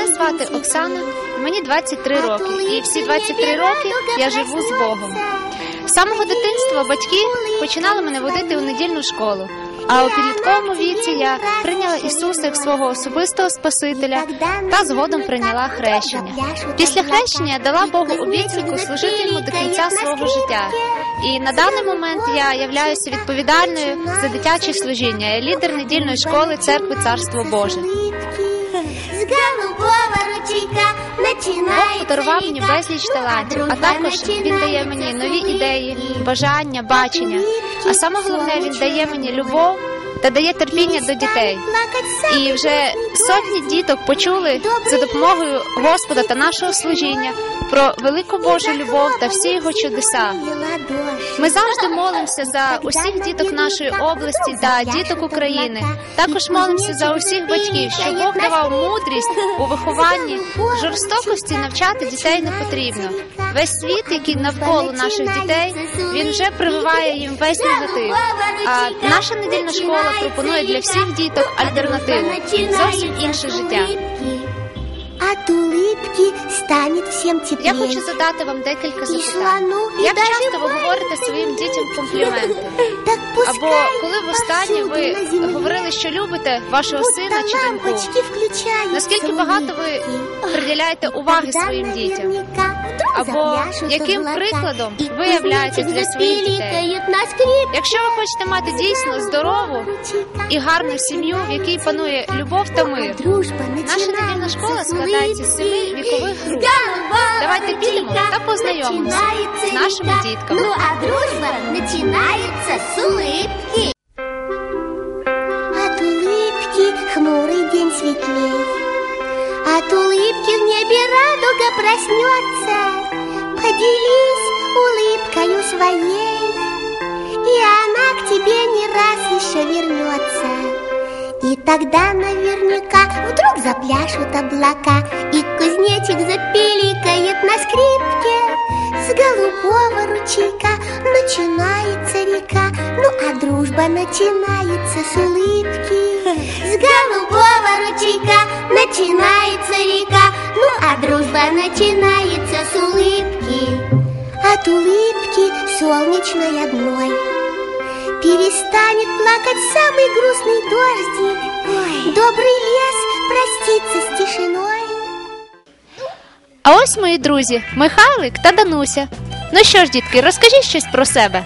Мене звати Оксана, мені 23 роки, і всі 23 роки я живу з Богом. З самого дитинства батьки починали мене водити у недільну школу. А у підлітковому віці я прийняла Ісуса як свого особистого Спасителя та згодом прийняла хрещення. Після хрещення я дала Богу обіцянку служити йому до кінця свого життя. І на даний момент я являюся відповідальною за дитяче служіння. Я лідер недільної школи церкви Царство Боже. Бог подарував мені безліч талантів, а також він дає мені нові ідеї, бажання, бачення. А саме головне, він дає мені любов та дає терпіння до дітей. І вже сотні діток почули за допомогою Господа та нашого служіння про велику Божу любов та всі його чудеса. Ми завжди молимося за усіх діток нашої області та діток України. Також молимося за усіх батьків, щоб Бог давав мудрість у вихованні, жорстокості навчати дітей не потрібно. Весь світ, який навколо наших дітей, він вже прививає їм весь негатив. А наша недільна школа пропонує для всіх діток альтернативу зовсім інше життя. От улыбки станет всем теплее. Я хочу задати вам декілька запитань. Як часто ви говорите своїм дітям компліменти? Або коли востаннє ви повсюду говорили, що любите вашого сина чи доньку? Наскільки багато ви приділяєте уваги своїм дітям? наверняка вдруг Або запляшут яким облака, прикладом и ви являєтесь кузнечик для своїх дітей? запиликает на скрипке. Якщо ви хочете мати дійсно здорову Ручейка. і гарну сім'ю, в якій панує любов та мир, Дружба наша недільна школа складається з семи вікових груп. Давайте підемо та познайомимося з нашими дітками. Ну а дружба начинается с улыбки. От улыбки хмурый день светлей. Радуга проснется. Поделись улыбкою своей, и она к тебе не раз еще вернется. И тогда наверняка вдруг запляшут облака И кузнечик запиликает на скрипке С голубого ручейка начинается река Ну а дружба начинается с улыбки голубого ручейка начинается ну, река, ну а дружба начинается с улыбки. От улыбки солнечной одной перестанет плакать самый грустный дождик. Ой. Добрый лес проститься з тишиною. А ось мої друзі Михайлик та Дануся. Ну що ж, дітки, розкажіть щось про себе.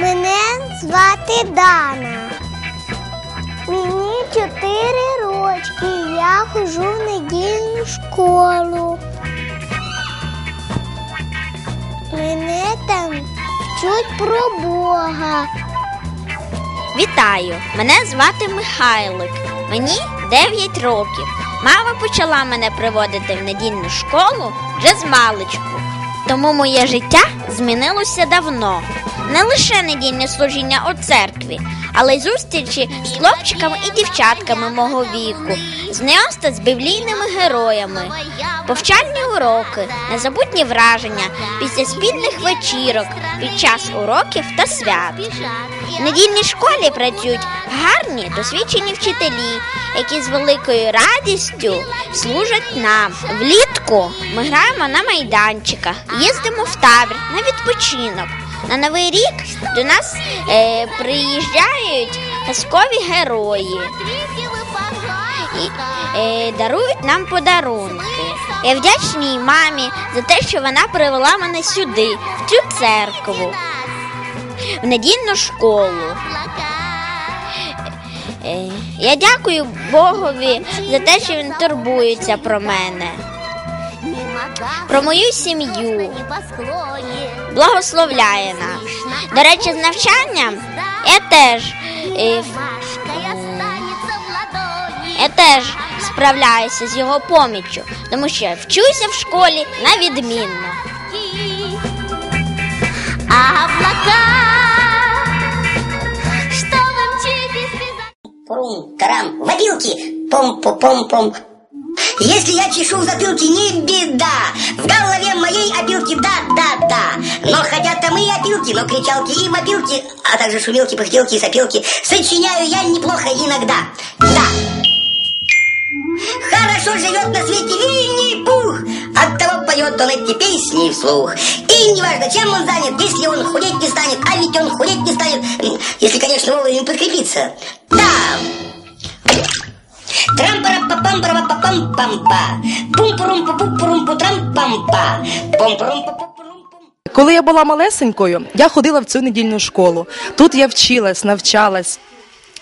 Мене звати Дана. Мені 4 і я хожу в недільну школу. Мене там вчуть про Бога. Вітаю! Мене звати Михайлик. Мені 9 років. Мама почала мене приводити в недільну школу вже з маличку. Тому моє життя змінилося давно. Не лише недільне служіння у церкві, але й зустрічі з хлопчиками і дівчатками мого віку, знайомства з біблійними героями, повчальні уроки, незабутні враження після спільних вечірок під час уроків та свят. В недільній школі працюють гарні досвідчені вчителі, які з великою радістю служать нам. Влітку ми граємо на майданчиках, їздимо в табір на відпочинок. На новий рік до нас е, приїжджають казкові герої і е, дарують нам подарунки. Я вдячній мамі за те, що вона привела мене сюди, в цю церкву, в недільну школу. Е, Я дякую Богові за те, що він турбується про мене, про мою сім'ю, благословляє нас. До речі, з навчанням я теж, е, я теж справляюся з його поміччю, тому що вчуся в школі на відмінно. А облака, что вы мчитесь без Пурум, тарам, в пом-пом-пом-пом. Если я чешу в затылке, не беда. В голове моей опилки, да-да-да. Но хотят там и опилки, но кричалки и мобилки, а также шумилки, пыхтелки и сопилки. Сочиняю я неплохо иногда. Да. живет на свете Винни-Пух. От того поет он эти песни вслух. И неважно, чем он занят, если он худеть не станет, а ведь он худеть не станет, если, конечно, вовремя подкрепиться. Да. Коли я була малесенькою, я ходила в цю недільну школу. Тут я вчилась, навчалась.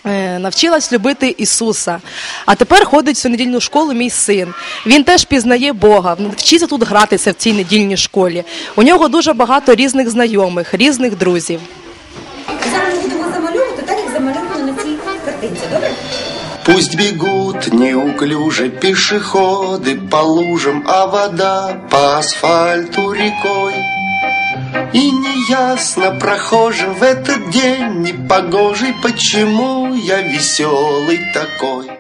е, Навчилась любити Ісуса. А тепер ходить в цю недільну школу мій син. Він теж пізнає Бога, вчиться тут гратися в цій недільній школі. У нього дуже багато різних знайомих, різних друзів. Зараз ми будемо замальовувати так, як замальовано на цій картинці, добре? Пусть бегут неуклюже пешеходы по лужам, а вода по асфальту рекой. И неясно прохожим в этот день непогожий, почему я веселый такой.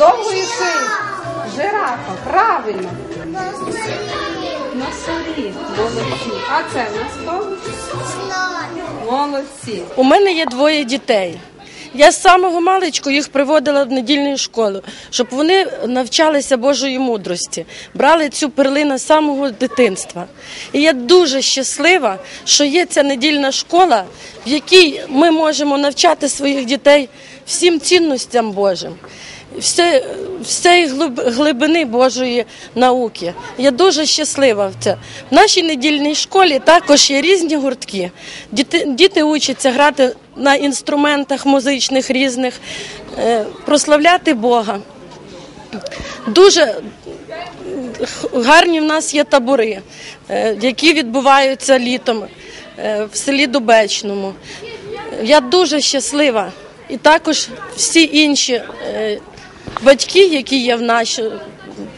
Такою довгою. Жирафа, правильно. На сорі. Молодці. А це на хто? Молодці. У мене є двоє дітей. Я з самого маличку їх приводила в недільну школу, щоб вони навчалися Божої мудрості, брали цю перлину з самого дитинства. І я дуже щаслива, що є ця недільна школа, в якій ми можемо навчати своїх дітей всім цінностям Божим. Все, всієї глибини Божої науки. Я дуже щаслива в це. В нашій недільній школі також є різні гуртки. Діти, діти учаться грати на інструментах музичних різних, е, прославляти Бога. Дуже гарні в нас є табори, е, які відбуваються літом е, в селі Дубечному. Я дуже щаслива. І також всі інші батьки, які є в нашій,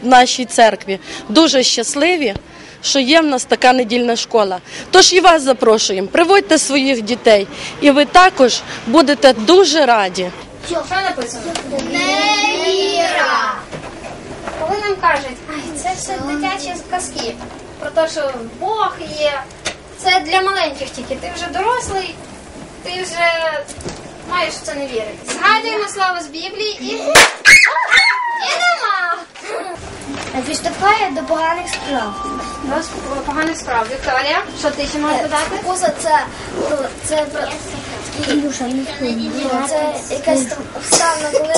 в нашій церкві, дуже щасливі, що є в нас така недільна школа. Тож і вас запрошуємо, приводьте своїх дітей, і ви також будете дуже раді. Що написано? Невіра. Коли нам кажуть, ай, це все дитячі казки. Про те, що Бог є. Це для маленьких тільки. Ти вже дорослий, ти вже маєш в це не вірити. Згадуємо слова з Біблії і. І нема. Приступає до поганих справ. До поганих справ. Вікторія, що ти ще можеш додати? Поза це, це, це це якась там обставина, коли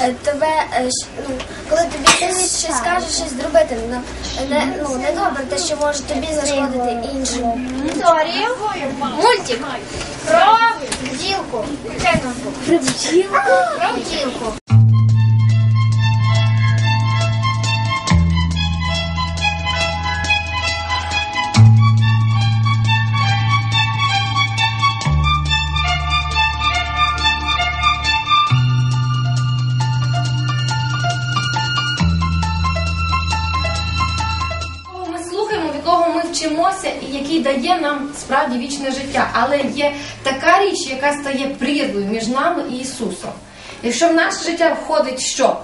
е, тебе е, ну, коли тобі хтось щось скаже, щось зробити. Ну, не, ну, не добре те, що може тобі зашкодити іншому. Історію Мультик. Про ноутбук. Про бджілку? Про бджілку. Нам справді вічне життя. Але є така річ, яка стає прірвою між нами і Ісусом. Якщо в наше життя входить що?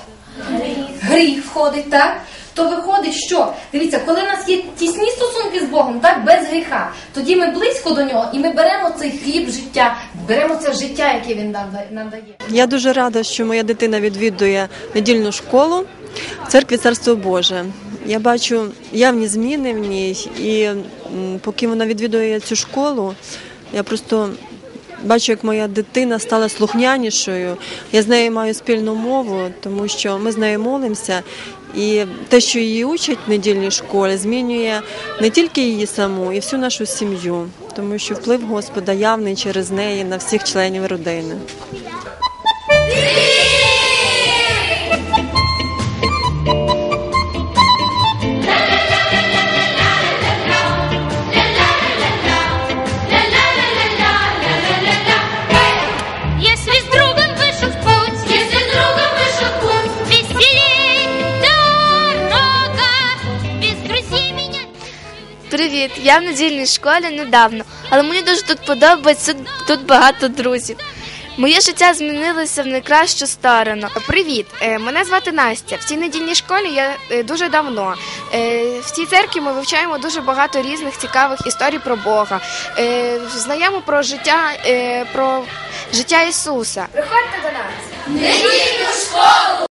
Гріх. Гріх входить, так? То виходить, що дивіться, коли в нас є тісні стосунки з Богом, так без гріха, тоді ми близько до нього і ми беремо цей хліб життя, беремо це життя, яке він нам дає. Я дуже рада, що моя дитина відвідує недільну школу в церкві Царство Боже. Я бачу явні зміни в ній, і поки вона відвідує цю школу, я просто бачу, як моя дитина стала слухнянішою. Я з нею маю спільну мову, тому що ми з нею молимося. І те, що її учать в недільній школі, змінює не тільки її саму, і всю нашу сім'ю, тому що вплив Господа явний через неї на всіх членів родини. Я в недільній школі недавно, але мені дуже тут подобається. Тут, багато друзів. Моє життя змінилося в найкращу сторону. Привіт, Е, мене звати Настя. В цій недільній школі я е, дуже давно. Е, В цій церкві ми вивчаємо дуже багато різних цікавих історій про Бога. Знаємо про життя, про життя Ісуса. Приходьте до нас. Недільну школу!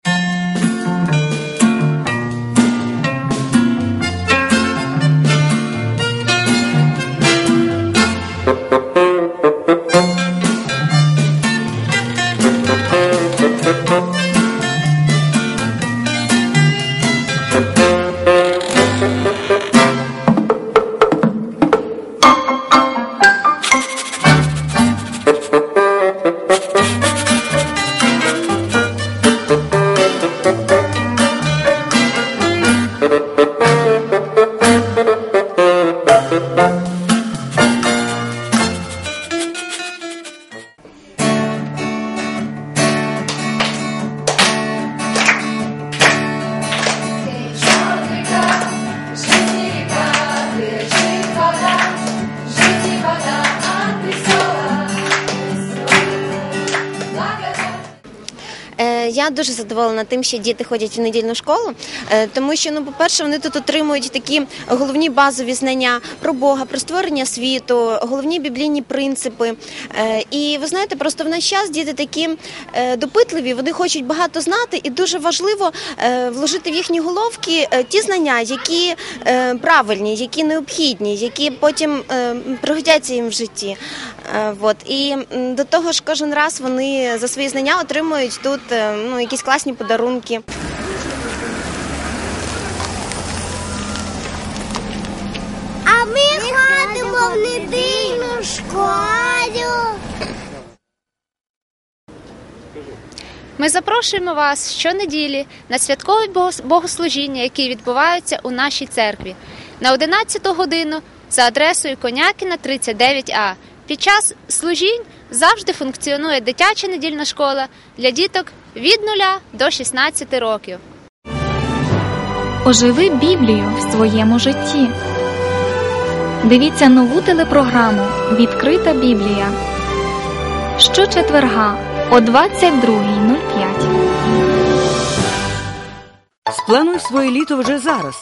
Дуже задоволена тим, що діти ходять в недільну школу, е, тому що, ну, по-перше, вони тут отримують такі головні базові знання про Бога, про створення світу, головні біблійні принципи. Е, І ви знаєте, просто в наш час діти такі е, допитливі, вони хочуть багато знати, і дуже важливо вложити в їхні головки ті знання, які правильні, які необхідні, які потім пригодяться їм в житті. Е, Вот. І до того ж, кожен раз вони за свої знання отримують тут е, ну, якісь класні подарунки. А ми ходимо в недільну школу. Ми запрошуємо вас щонеділі на святкові богослужіння, які відбуваються у нашій церкві на 11 годину за адресою Конякіна 39А. Під час служінь завжди функціонує дитяча недільна школа для діток від 0 до 16 років. Оживи Біблію в своєму житті. Дивіться нову телепрограму Відкрита Біблія. Щочетверга о 22.05. Сплануй своє літо вже зараз.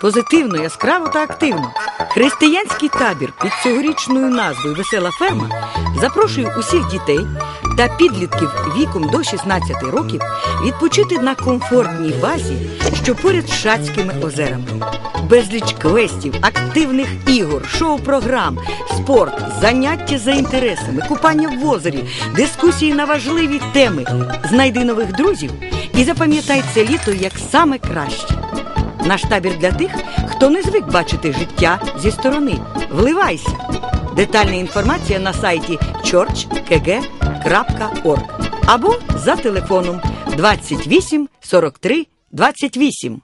Позитивно, яскраво та активно. Християнський табір під цьогорічною назвою Весела ферма запрошує усіх дітей та підлітків віком до 16 років відпочити на комфортній базі, що поряд з Шацькими озерами. Безліч квестів, активних ігор, шоу-програм, спорт, заняття за інтересами, купання в озері, дискусії на важливі теми. Знайди нових друзів і запам'ятай це літо як саме краще. Наш табір для тих, хто не звик бачити життя зі сторони. Вливайся! Детальна інформація на сайті churchkg.org або за телефоном 28 43 28.